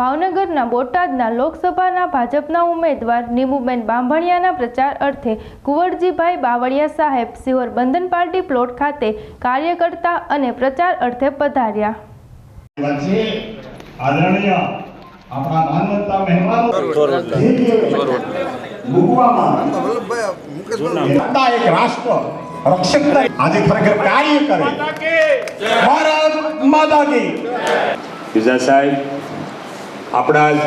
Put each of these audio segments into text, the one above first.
ભાવનગરના બોટાદના લોકસભાના ભાજપના ઉમેદવાર નીમુબેન બાંભણિયાના પ્રચાર અર્થે કુંવરજીભાઈ બાવળિયા સાહેબ સિહોર બંધન પાર્ટી પ્લોટ ખાતે કાર્યકર્તા અને પ્રચાર અર્થે પધાર્યા. આદરણીય આપણા માનવતા મહેમાનો એક રાષ્ટ્ર રક્ષકતા આજે ખરેખર કાર્ય કરે. ભારત માતા કી. બીજા સાહેબ આપણા જ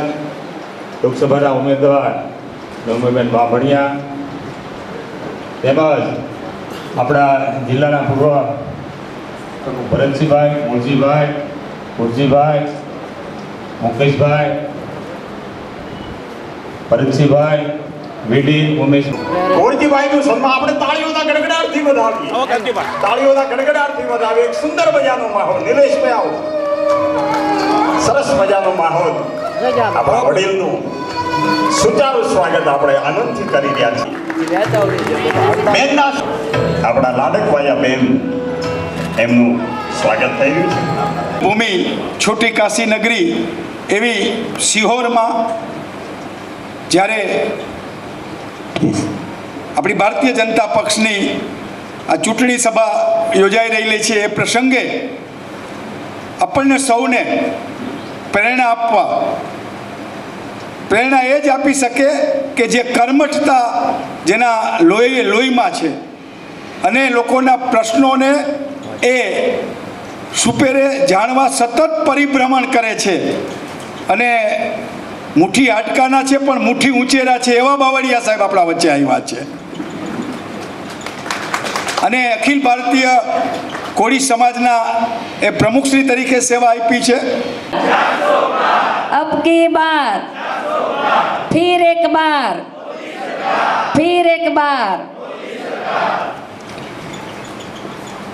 લોકસભાના ઉમેદવાર નવમીબેન બાભણિયા તેમજ આપણા જિલ્લાના પૂર્વ ભરતસિંહભાઈ મુળજીભાઈ મૂળજીભાઈ મુકેશભાઈ ભરતસિંહભાઈ વીડી ઉમેશ. ગોળજીભાઈ નું સન્માન આપણે તાળીઓના ગડગડાટથી વધાવીએ તાળીઓના ગડગડાટથી વધાવીએ એક સુંદર મજાનો માહોલ. નિલેશભાઈ આવો. મજાનો માહોલ. આપણા વડીલનું સુચારું સ્વાગત આપણે આનંદથી કરી રહ્યા છીએ. બેનના આપણા લાડકવાયા બેન એમનું સ્વાગત થઈ રહ્યું છે. ભૂમિ છોટી કાશી નગરી એવી સિહોરમાં જ્યારે આપણી ભારતીય જનતા પક્ષની આ ચૂંટણી સભા યોજાઈ રહેલી છે એ પ્રસંગે આપણને સૌને પ્રેરણા આપવા. પ્રેરણા એ જ આપી શકે કે જે કર્મઠતા જેના લોહી, લોહીમાં છે. અને લોકોના પ્રશ્નોને એ સુપેરે જાણવા સતત પરિભ્રમણ કરે છે. અને મુઠ્ઠી હાટકાના છે પણ મુઠ્ઠી ઊંચેરા છે એવા બાવળિયા સાહેબ આપણા વચ્ચે આવ્યા છે. અને અખિલ ભારતીય કોળી સમાજના એ પ્રમુખશ્રી તરીકે સેવા આપી છે. અબ કી બાર? ફિર એક બાર. ફિર એક બાર.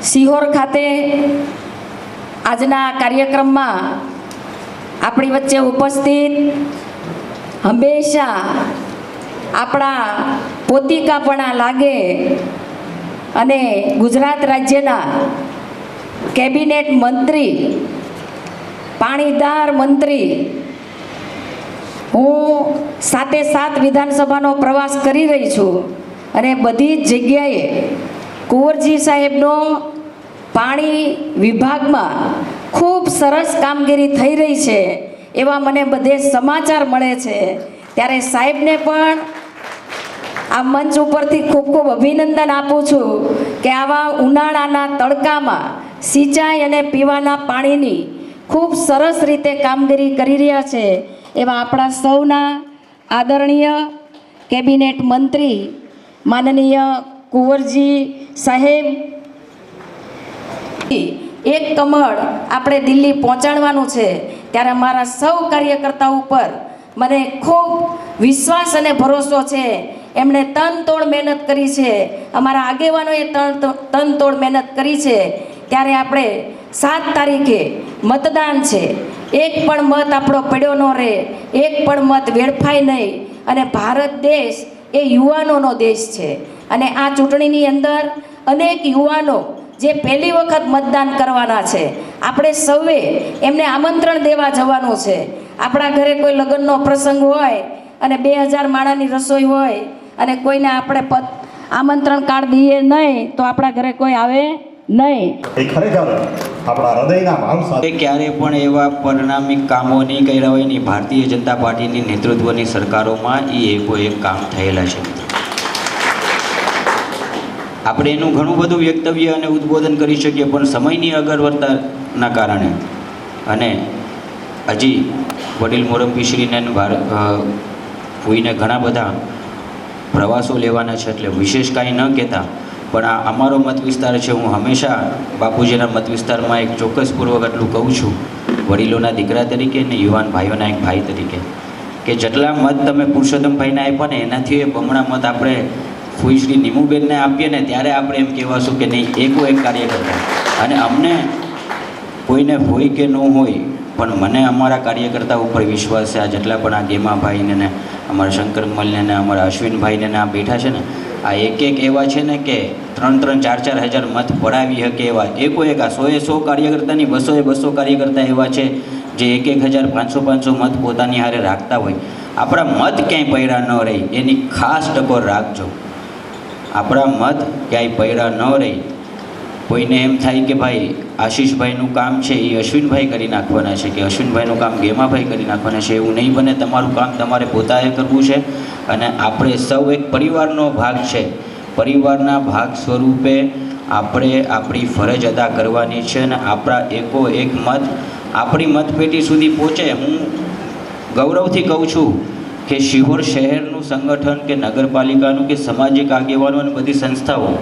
સિહોર ખાતે આજના કાર્યક્રમમાં આપણી વચ્ચે ઉપસ્થિત હંમેશા આપણા પોતિકાપણા લાગે અને ગુજરાત રાજ્યના કેબિનેટ મંત્રી પાણીદાર મંત્રી, હું સાતે સાત વિધાનસભાનો પ્રવાસ કરી રહી છું અને બધી જ જગ્યાએ કુંવરજી સાહેબનો પાણી વિભાગમાં ખૂબ સરસ કામગીરી થઈ રહી છે, એવા મને બધે સમાચાર મળે છે. ત્યારે સાહેબને પણ આ મંચ ઉપરથી ખૂબ ખૂબ અભિનંદન આપું છું કે આવા ઉનાળાના તડકામાં સિંચાઈ અને પીવાના પાણીની ખૂબ સરસ રીતે કામગીરી કરી રહ્યા છે એવા આપણા સૌના આદરણીય કેબિનેટ મંત્રી માનનીય કુંવરજી સાહેબ. એક કમળ આપણે દિલ્હી પહોંચાડવાનું છે ત્યારે મારા સૌ કાર્યકર્તા ઉપર મને ખૂબ વિશ્વાસ અને ભરોસો છે. એમણે તન તોડ મહેનત કરી છે. અમારા આગેવાનોએ તન તન તોડ મહેનત કરી છે. ત્યારે આપણે સાત તારીખે મતદાન છે. એક પણ મત આપણો પડ્યો ન રહે. એક પણ મત વેડફાય નહીં. અને ભારત દેશ એ યુવાનોનો દેશ છે. અને આ ચૂંટણીની અંદર અનેક યુવાનો જે પહેલી વખત મતદાન કરવાના છે, આપણે સૌએ એમને આમંત્રણ દેવા જવાનું છે. આપણા ઘરે કોઈ લગ્નનો પ્રસંગ હોય અને બે હજાર માણાની રસોઈ હોય અને કોઈને આપણે પત, આમંત્રણ કાર્ડ દઈએ નહીં, તો આપણા ઘરે કોઈ આવે નહીં. એ ખરેખર આપણા હૃદયના ભાવ સાથે ક્યારે પણ એવા પરિણામી કામો નહીં કર્યા હોય નહીં ભારતીય જનતા પાર્ટીની નેતૃત્વની સરકારોમાં એ એકો એક કામ થયેલા છે. આપણે એનું ઘણું બધું વ્યક્તવ્ય અને ઉદ્બોધન કરી શકીએ પણ સમયની અગરવત્તાના કારણે અને હજી વડીલ ભારત અ, ફૂઈને ઘણા બધા પ્રવાસો લેવાના છે એટલે વિશેષ કાંઈ ન કહેતા પણ આ અમારો મત વિસ્તાર છે, હું હંમેશા બાપુજીના મત વિસ્તારમાં એક ચોક્કસપૂર્વક એટલું કહું છું. વડીલોના દીકરા તરીકે અને યુવાન ભાઈઓના એક ભાઈ તરીકે. કે જેટલા મત તમે પુરુષોત્તમભાઈને આપ્યા ને એનાથી એ બમણા મત આપણે ફૂઈ નીમુબેનને આપીએ ને ત્યારે આપણે એમ કહેવાશું કે નહીં, એકો એક કાર્ય કરતા. અને અમને કોઈને હોય કે ન હોય, પણ મને અમારા કાર્યકર્તા ઉપર વિશ્વાસ છે. આ જેટલા પણ આ ગેમાભાઈને ને અમારા શંકર મલને અમારા અશ્વિનભાઈને ને આ બેઠા છે ને આ એક એક એવા છે ને કે ત્રણ ત્રણ ચાર ચાર હજાર મત પડાવી શકે એવા. એકો એક આ સોએ સો કાર્યકર્તાની બસોએ બસો કાર્યકર્તા એવા છે જે એક એક હજાર પાંચસો પાંચસો મત પોતાની હારે રાખતા હોય. આપણા મત ક્યાંય પૈડા ન રહે, એની ખાસ ટકોર રાખજો. આપણા મત ક્યાંય પૈડા ન રહે. કોઈને એમ થાય કે ભાઈ આશીષભાઈનું કામ છે એ અશ્વિનભાઈ કરી નાખવાના છે કે અશ્વિનભાઈનું કામ ગેમાભાઈ કરી નાખવાના છે એવું નહીં બને, તમારું કામ તમારે પોતાએ કરવું છે અને આપણે સૌ એક પરિવારનો ભાગ છે. પરિવારના ભાગ સ્વરૂપે આપણે આપણી ફરજ અદા કરવાની છે અને આપણા એકો એક મત આપણી મતપેટી સુધી પહોંચે. હું ગૌરવથી કહું છું કે શિહોર શહેરનું સંગઠન કે નગરપાલિકાનું કે સામાજિક આગેવાનો અને બધી સંસ્થાઓ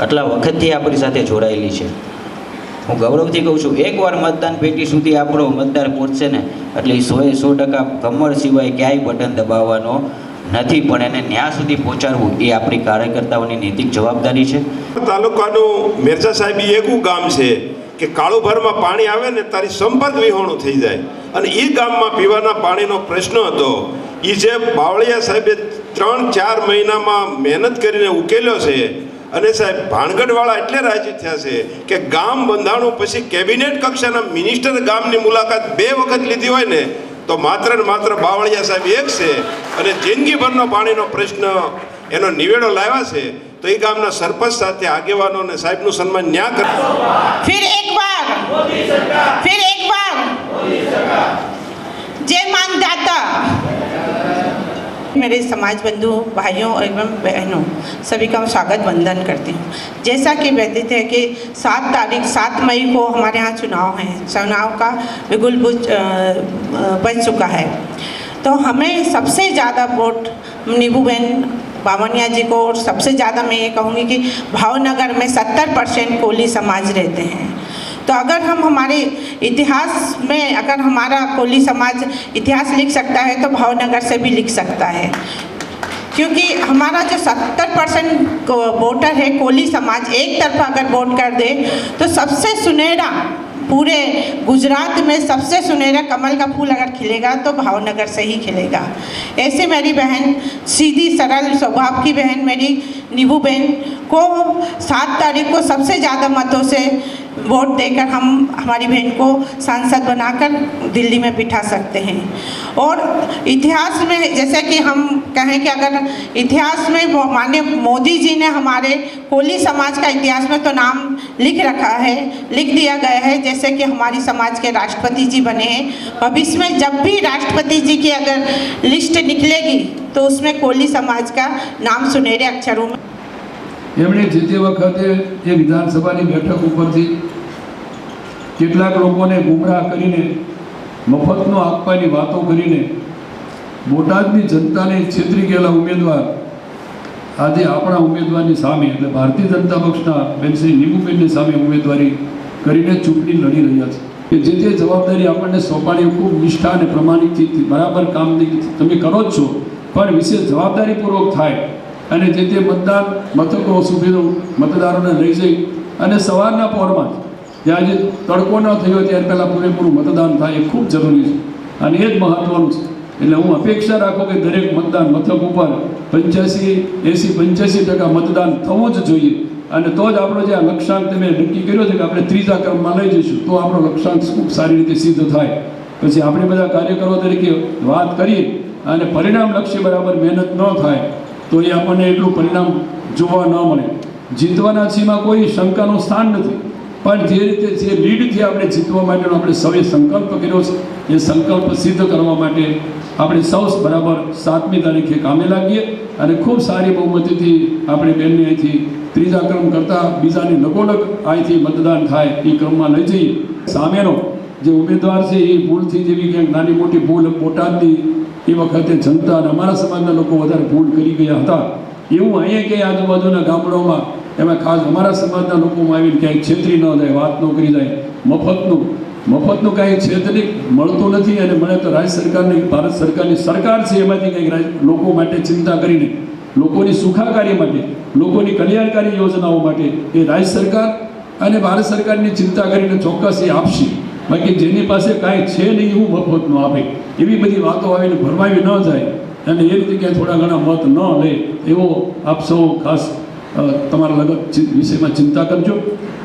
આટલા વખતથી આપણી સાથે જોડાયેલી છે. હું ગૌરવથી કહું છું, એકવાર મતદાન પેટી સુધી આપણો મતદાર પહોંચશે ને, એટલે એ સોએ સો ટકા કમર સિવાય ક્યાંય બટન દબાવવાનો નથી, પણ એને ન્યા સુધી પહોંચાડવું એ આપણી કાર્યકર્તાઓની નૈતિક જવાબદારી છે. તાલુકાનું મિર્ઝા સાહેબ એવું ગામ છે કે કાળુભરમાં પાણી આવે ને તારી સંપર્ક વિહોણું થઈ જાય. અને એ ગામમાં પીવાના પાણીનો પ્રશ્ન હતો. એ જે બાવળિયા સાહેબે ત્રણ ચાર મહિનામાં મહેનત કરીને ઉકેલ્યો છે અને સાહેબ, ભાણગઢવાળા એટલે રાજી થયા છે કે ગામ બંધાણું પછી કેબિનેટ કક્ષાના મિનિસ્ટર ગામની મુલાકાત બે વખત લીધી હોય ને, તો માત્ર ને માત્ર બાવળિયા સાહેબ એક છે અને જિંદગીભરનો પાણીનો પ્રશ્ન એનો નિવેડો લાવ્યા છે, તો એ ગામના સરપંચ સાથે આગેવાનો અને સાહેબનું સન્માન ન્યા કર ફિર એક બાર ફિર એક બાર જે માંગતા હતા मेरे समाज बंधु भाइयों एवं बहनों, सभी का स्वागत वंदन करती हूँ। जैसा कि व्यतीत है कि सात तारीख, सात मई को हमारे यहाँ चुनाव है। चुनाव का बिगुल बन चुका है। तो हमें सबसे ज़्यादा वोट नीबूबेन बावनिया जी को और सबसे ज़्यादा मैं ये कहूँगी कि भावनगर में सत्तर परसेंट कोली समाज रहते हैं। तो अगर हम हमारे इतिहास में अगर हमारा कोली समाज इतिहास लिख सकता है तो भावनगर से भी लिख सकता है। क्योंकि हमारा जो सत्तर परसेंट वोटर है, कोली समाज एक तरफा अगर वोट कर दे तो सबसे सुनहरा पूरे गुजरात में सबसे सुनहरा कमल का फूल अगर खिलेगा तो भावनगर से ही खिलेगा। ऐसे मेरी बहन, सीधी, सरल स्वभाव की बहन मेरी नीबू बहन को सात तारीख को सबसे ज़्यादा मतों से वोट देकर हम, हमारी बहन को सांसद बनाकर दिल्ली में बिठा सकते हैं। और इतिहास में, जैसे कि हम कहें कि अगर इतिहास में माननीय मोदी जी ने हमारे कोली समाज का इतिहास में तो नाम लिख रखा है लिख दिया गया है जैसे कि हमारी समाज के राष्ट्रपति जी बने हैं भविष्य में जब भी राष्ट्रपति जी की अगर लिस्ट निकलेगी तो उसमें कोली समाज का नाम सुनहरे अक्षरों में એમણે જે તે વખતે એ વિધાનસભાની બેઠક ઉપરથી કેટલાક લોકોને ગુમરાહ કરીને મફતનો આપવાની વાતો કરીને બોટાદની જનતાને છેતરી ગયેલા ઉમેદવાર આજે આપણા ઉમેદવારની સામે, એટલે ભારતીય જનતા પક્ષના બેનશ્રી નીમુબેનની સામે ઉમેદવારી કરીને ચૂંટણી લડી રહ્યા છે. કે જે તે જવાબદારી આપણને સોંપાણી ખૂબ નિષ્ઠા અને પ્રમાણિકથી બરાબર કામની તમે કરો જ છો. પણ વિશેષ જવાબદારીપૂર્વક થાય અને જે તે મતદાન મથકો સુધીનો મતદારોને લઈ જઈ અને સવારના પહોરમાં જ જ્યાં જે તડકો ન થયો ત્યારે પહેલાં પૂરેપૂરું મતદાન થાય એ ખૂબ જરૂરી છે અને એ જ મહત્ત્વનું છે. એટલે હું અપેક્ષા રાખું કે દરેક મતદાન મથક ઉપર પંચ્યાસી એંસી પંચ્યાસી ટકા મતદાન થવું જ જોઈએ. અને તો જ આપણો જે આ લક્ષ્યાંક તમે નક્કી કર્યો છે કે આપણે ત્રીજા ક્રમમાં લઈ જઈશું, તો આપણો લક્ષ્યાંક ખૂબ સારી રીતે સિદ્ધ થાય. પછી આપણે બધા કાર્યકરો તરીકે વાત કરીએ અને પરિણામલક્ષી બરાબર મહેનત ન થાય, તો એ આપણને એટલું પરિણામ જોવા ન મળે. જીતવાના છીમાં કોઈ શંકાનું સ્થાન નથી. પણ જે રીતે જે લીડથી આપણે જીતવા માટેનો આપણે સૌએ સંકલ્પ કર્યો છે, એ સંકલ્પ સિદ્ધ કરવા માટે આપણે સૌ બરાબર સાતમી તારીખે કામે લાગીએ અને ખૂબ સારી બહુમતીથી આપણે બેનને અહીંથી ત્રીજા ક્રમ કરતાં બીજાની લગોલગ અહીંથી મતદાન થાય એ ક્રમમાં લઈ જઈએ. સામેનો જે ઉમેદવાર છે, એ ભૂલથી જેવી ક્યાંક નાની મોટી ભૂલ બોટાદની એ વખતે જનતા અને અમારા સમાજના લોકો વધારે ભૂલ કરી ગયા હતા. એવું અહીંયા કે આજુબાજુના ગામડાઓમાં એમાં ખાસ અમારા સમાજના લોકોમાં આવીને ક્યાંય છેતરી ન જાય, વાત ન કરી જાય, મફતનું મફતનું કાંઈ છેતરી મળતું નથી અને મને તો રાજ્ય સરકારની, ભારત સરકારની સરકાર છે એમાંથી કંઈક લોકો માટે ચિંતા કરીને, લોકોની સુખાકારી માટે, લોકોની કલ્યાણકારી યોજનાઓ માટે એ રાજ્ય સરકાર અને ભારત સરકારની ચિંતા કરીને ચોક્કસ એ આપશે. બાકી જેની પાસે કાંઈ છે નહીં એવું મફતનું આપે. એવી બધી વાતો આવીને ભરમાવી ન જાય અને એ રીતે ક્યાંય થોડા ઘણા મત ન લે એવો આપ સૌ ખાસ તમારા લગત વિષયમાં ચિંતા કરજો.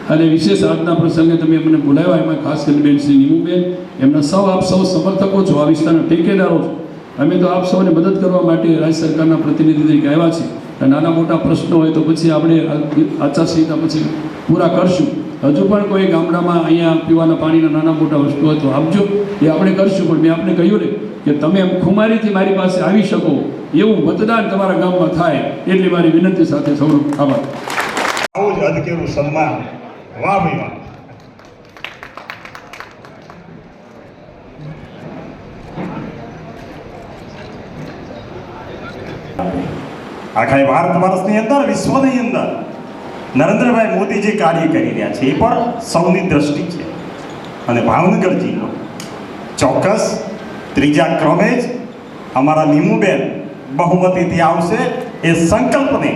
અને વિશેષ આજના પ્રસંગે તમે અમને બોલાવ્યા, એમાં ખાસ કરીને બેન શ્રી નીમુબેન, એમના સૌ, આપ સૌ સમર્થકો છો આ વિસ્તારના ટેકેદારો છો. અમે તો આપ સૌને મદદ કરવા માટે રાજ્ય સરકારના પ્રતિનિધિ તરીકે આવ્યા છીએ. નાના મોટા પ્રશ્નો હોય તો પછી આપણે આચારસંહિતા પછી પૂરા કરશું. હજુ પણ કોઈ ગામડામાં અહીંયા પીવાના પાણીના નાના મોટા વસ્તુ હોય તો આપજો. એ આપણે કરશું, પણ મેં આપને કહ્યું ને કે તમે ખુમારીથી મારી પાસે આવી શકો. એવું મતદાન તમારા ગામમાં થાય એટલી મારી વિનંતી સાથે સૌનો આભાર. આવું જ અધકેરું સન્માન. વાહ ભાઈ વાહ. આખા ભારત વર્ષની અંદર, વિશ્વની અંદર નરેન્દ્રભાઈ મોદીજી કાર્ય કરી રહ્યા છે. એ પણ સૌની દ્રષ્ટિ છે. અને ભાવનગર જિલ્લો ચોક્કસ ત્રીજા ક્રમે જ અમારા નીમુબેન બહુમતીથી આવશે એ સંકલ્પને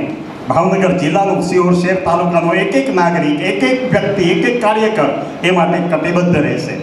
ભાવનગર જિલ્લાનું સિહોર શહેર તાલુકાનો એક એક નાગરિક, એક એક વ્યક્તિ, એક એક કાર્યકર એ માટે કટિબદ્ધ રહેશે.